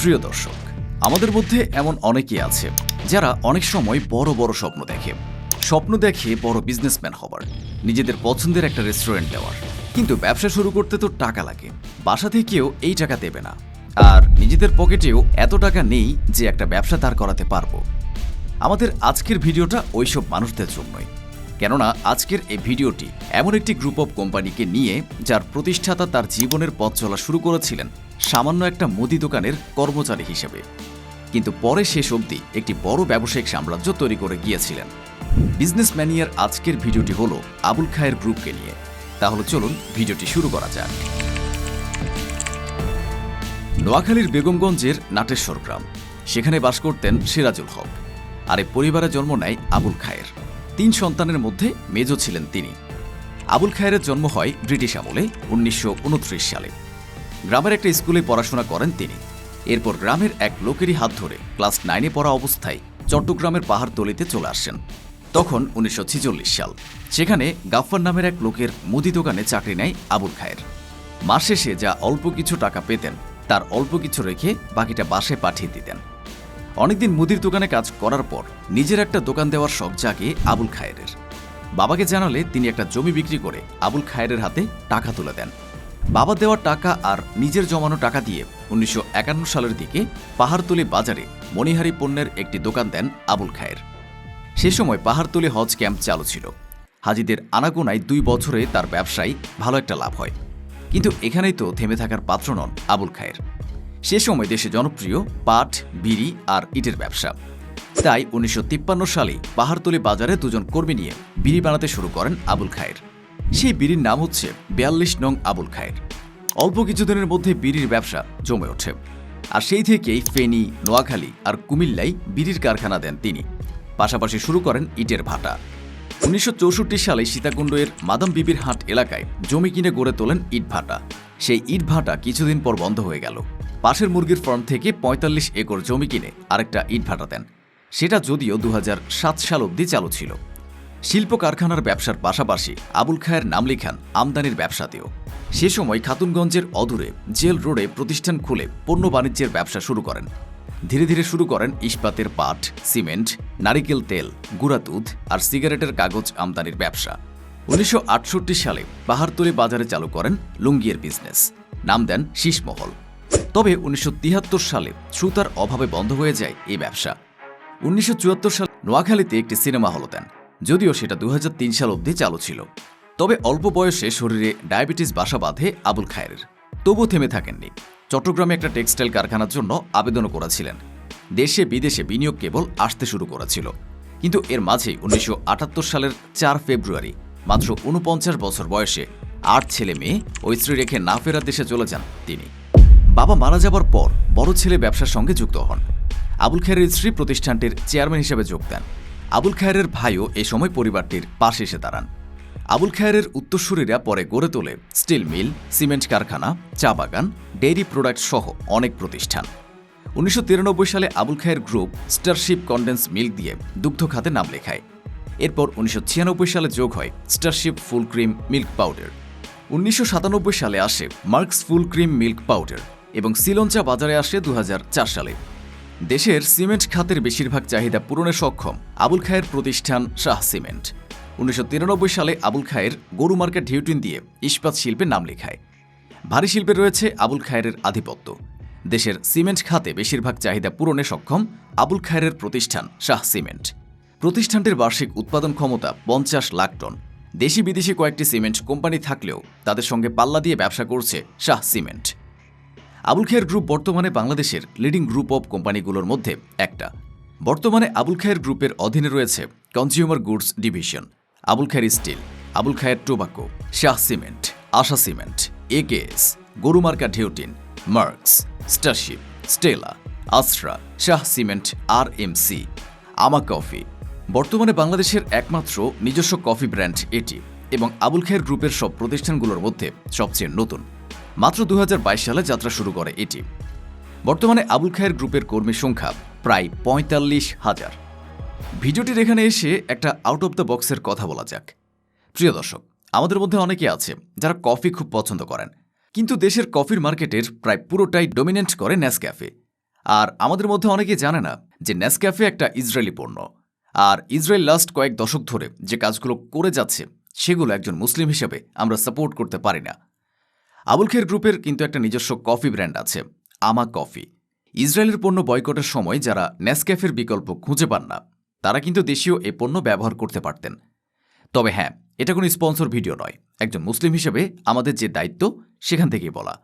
প্রিয় দর্শক, আমাদের মধ্যে এমন অনেকেই আছে যারা অনেক সময় বড় বড় স্বপ্ন দেখে। স্বপ্ন দেখে বড় বিজনেসম্যান হবার, নিজেদের পছন্দের একটা রেস্টুরেন্ট দেওয়ার কিন্তু ব্যবসা শুরু করতে তো টাকা লাগে, বাসা থেকেও এই টাকা দেবে না। আর নিজেদের পকেটেও এত টাকা নেই যে একটা ব্যবসা দাঁড় করাতে পারব। আমাদের আজকের ভিডিওটা ওইসব মানুষদের জন্যই। কেননা আজকের এই ভিডিওটি এমন একটি গ্রুপ অফ কোম্পানিকে নিয়ে যার প্রতিষ্ঠাতা তার জীবনের পথ চলা শুরু করেছিলেন সামান্য একটা মুদি দোকানের কর্মচারী হিসেবে। কিন্তু পরে শেষ অবধি একটি বড় ব্যবসায়িক সাম্রাজ্য তৈরি করে গিয়েছিলেন। বিজনেস ম্যানিয়ার আজকের ভিডিওটি হলো আবুল খায়ের গ্রুপকে নিয়ে। তাহলে চলুন ভিডিওটি শুরু করা যাক। নোয়াখালীর বেগমগঞ্জের নাটেশ্বর গ্রাম। সেখানে বাস করতেন সিরাজুল হক। আর এই পরিবারে জন্ম নেয় আবুল খায়ের। তিন সন্তানের মধ্যে মেজ ছিলেন তিনি। আবুল খায়ের জন্ম হয় ব্রিটিশ আমলে উনিশশো উনত্রিশ সালে। গ্রামের একটা স্কুলে পড়াশোনা করেন তিনি। এরপর গ্রামের এক লোকেরই হাত ধরে ক্লাস নাইনে পড়া অবস্থায় চট্টগ্রামের পাহাড় পাহাড়তলিতে চলে আসেন। তখন উনিশশো ছেচল্লিশ সাল, সেখানে গাফফার নামের এক লোকের মুদি দোকানে চাকরি নেয় আবুল খায়ের। মাস শেষে যা অল্প কিছু টাকা পেতেন, তার অল্প কিছু রেখে বাকিটা বাসে পাঠিয়ে দিতেন। অনেকদিন মুদির দোকানে কাজ করার পর নিজের একটা দোকান দেওয়ার শখ জাগে আবুল খায়েরের। বাবাকে জানালে তিনি একটা জমি বিক্রি করে আবুল খায়েরের হাতে টাকা তুলে দেন। বাবা দেওয়া টাকা আর নিজের জমানো টাকা দিয়ে উনিশশো একান্ন সালের দিকে পাহাড়তলি বাজারে মণিহারি পণ্যের একটি দোকান দেন আবুল খায়ের। সে সময় পাহাড়তলি হজ ক্যাম্প চালু ছিল। হাজিদের আনাগোনায় দুই বছরে তার ব্যবসায় ভালো একটা লাভ হয়। কিন্তু এখানেই তো থেমে থাকার পাত্র নন আবুল খায়ের। সে সময় দেশে জনপ্রিয় পাট, বিড়ি আর ইটের ব্যবসা। তাই উনিশশো তিপ্পান্ন সালে পাহাড়তলি বাজারে দুজন কর্মী নিয়ে বিড়ি বানাতে শুরু করেন আবুল খায়ের। সেই বিড়ির নাম হচ্ছে বিয়াল্লিশ নং আবুল খায়ের। অল্প কিছুদিনের মধ্যে বিড়ির ব্যবসা জমে ওঠে। আর সেই থেকেই ফেনী, নোয়াখালী আর কুমিল্লায় বিড়ির কারখানা দেন তিনি। পাশাপাশি শুরু করেন ইটের ভাটা। উনিশশো চৌষট্টি সালে সীতাকুণ্ডের মাদাম বিবির হাট এলাকায় জমি কিনে গড়ে তোলেন ইটভাটা সেই ইট ইটভাটা কিছুদিন পর বন্ধ হয়ে গেল। পাশের মুরগির ফার্ম থেকে ৪৫ একর জমি কিনে আরেকটা ইটভাটা দেন। সেটা যদিও দু হাজার সাত সাল অবধি চালু ছিল। শিল্প কারখানার ব্যবসার পাশাপাশি আবুল খায়ের নাম লিখান আমদানির ব্যবসাতেও। সে সময় খাতুনগঞ্জের অদূরে জেল রোডে প্রতিষ্ঠান খুলে পণ্য বাণিজ্যের ব্যবসা শুরু করেন। ধীরে ধীরে শুরু করেন ইস্পাতের পাট, সিমেন্ট, নারিকেল তেল, গুঁড়া দুধ আর সিগারেটের কাগজ আমদানির ব্যবসা। উনিশশো আটষট্টি সালে পাহাড়তলি বাজারে চালু করেন লুঙ্গিয়ের বিজনেস। নাম দেন শীষমহল। তবে উনিশশো তিয়াত্তর সালে সুতার অভাবে বন্ধ হয়ে যায় এই ব্যবসা। উনিশশো চুয়াত্তর সালে নোয়াখালীতে একটি সিনেমা হল দেন, যদিও সেটা দু হাজার তিন সাল অবধি চালু ছিল। তবে অল্প বয়সে শরীরে ডায়াবেটিস বাসা বাঁধে আবুল খায়ের তবু থেমে থাকেননি। চট্টগ্রামে একটা টেক্সটাইল কারখানার জন্য আবেদনও করেছিলেন। দেশে বিদেশে বিনিয়োগ কেবল আসতে শুরু করেছিল। কিন্তু এর মাঝেই উনিশশো আটাত্তর সালের চার ফেব্রুয়ারি, মাত্র উনপঞ্চাশ বছর বয়সে আট ছেলে মেয়ে ও স্ত্রী রেখে না ফেরার দেশে চলে যান তিনি। বাবা মারা যাবার পর বড় ছেলে ব্যবসার সঙ্গে যুক্ত হন। আবুল খায়ের স্ত্রী প্রতিষ্ঠানটির চেয়ারম্যান হিসেবে যোগ দেন। আবুল খায়ের ভাইও এ সময় পরিবারটির পাশে এসে দাঁড়ান। আবুল খায়ের উত্তরসূরিরা পরে গড়ে তোলে স্টিল মিল, সিমেন্ট কারখানা, চা বাগান, ডেইরি প্রোডাক্ট সহ অনেক প্রতিষ্ঠান। উনিশশো তিরানব্বই সালে Abul Khayer group Starship condensed milk দিয়ে দুগ্ধ খাতে নাম লেখায়। এরপর উনিশশো ছিয়ানব্বই সালে যোগ হয় Starship full cream milk powder. উনিশশো সাতানব্বই সালে আসে Marks full cream milk powder. এবং সিলঞ্চা বাজারে আসে দু সালে। দেশের সিমেন্ট খাতের বেশিরভাগ চাহিদা পূরণে সক্ষম আবুল খায়ের প্রতিষ্ঠান শাহ সিমেন্ট। উনিশশো তিরানব্বই সালে আবুল খায়ের গরু মার্কেট ঢিউটিন দিয়ে ইস্পাত শিল্পে নাম লেখায়। ভারী শিল্পে রয়েছে আবুল খায়ের আধিপত্য। দেশের সিমেন্ট খাতে বেশিরভাগ চাহিদা পূরণে সক্ষম আবুল খায়ের প্রতিষ্ঠান শাহ সিমেন্ট। প্রতিষ্ঠানটির বার্ষিক উৎপাদন ক্ষমতা পঞ্চাশ লাখ টন। দেশি বিদেশি কয়েকটি সিমেন্ট কোম্পানি থাকলেও তাদের সঙ্গে পাল্লা দিয়ে ব্যবসা করছে শাহ সিমেন্ট। আবুল খায়ের গ্রুপ বর্তমানে বাংলাদেশের লিডিং গ্রুপ অব কোম্পানিগুলোর মধ্যে একটা। বর্তমানে আবুল খায়ের গ্রুপের অধীনে রয়েছে consumer goods division Abul Khayer steel Abul Khayer tobacco Shah cement Asha cement AKS গরুমার্কা ঢেউটিন মার্কস স্টারশিপ স্টেলা আশ্রা শাহ সিমেন্ট আর এমসি আমা কফি বর্তমানে বাংলাদেশের একমাত্র নিজস্ব কফি ব্র্যান্ড এটি এবং আবুল খায়ের গ্রুপের সব প্রতিষ্ঠানগুলোর মধ্যে সবচেয়ে নতুন। মাত্র দু হাজার বাইশ সালে যাত্রা শুরু করে এটি। বর্তমানে আবুল খায়ের গ্রুপের কর্মী সংখ্যা প্রায় পঁয়তাল্লিশ হাজার। ভিডিওটির এখানে এসে একটা আউট অফ দ্য বক্সের কথা বলা যাক। প্রিয় দর্শক, আমাদের মধ্যে অনেকে আছে যারা কফি খুব পছন্দ করেন, কিন্তু দেশের কফির মার্কেটের প্রায় পুরোটাই ডমিনেন্ট করে নেসক্যাফে আর আমাদের মধ্যে অনেকে জানে না যে নেসক্যাফে একটা ইসরায়েলি পণ্য। আর ইসরায়েল লাস্ট কয়েক দশক ধরে যে কাজগুলো করে যাচ্ছে, সেগুলো একজন মুসলিম হিসেবে আমরা সাপোর্ট করতে পারি না। আবুল খের গ্রুপের কিন্তু একটা নিজস্ব কফি ব্র্যান্ড আছে, আমা কফি। ইসরায়েলের পণ্য বয়কটের সময় যারা নেসক্যাফের বিকল্প খুঁজে পান না, তারা কিন্তু দেশীয় এ পণ্য ব্যবহার করতে পারতেন। তবে হ্যাঁ এটা কোনো স্পন্সর ভিডিও নয়, একজন মুসলিম হিসেবে আমাদের যে দায়িত্ব, সেখান থেকেই বলা।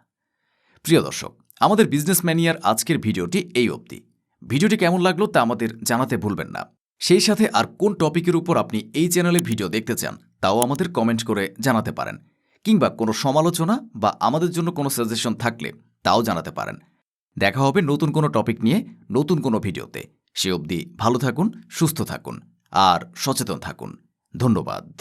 প্রিয় দর্শক, আমাদের বিজনেস ম্যানিয়ার আজকের ভিডিওটি এই অবধি। ভিডিওটি কেমন লাগল তা আমাদের জানাতে ভুলবেন না। সেই সাথে আর কোন টপিকের উপর আপনি এই চ্যানেলে ভিডিও দেখতে চান, তাও আমাদের কমেন্ট করে জানাতে পারেন। কিংবা কোনো সমালোচনা বা আমাদের জন্য কোনো সাজেশন থাকলে তাও জানাতে পারেন। দেখা হবে নতুন কোনো টপিক নিয়ে নতুন কোনো ভিডিওতে। সে অবধি ভালো থাকুন, সুস্থ থাকুন, আর সচেতন থাকুন। ধন্যবাদ।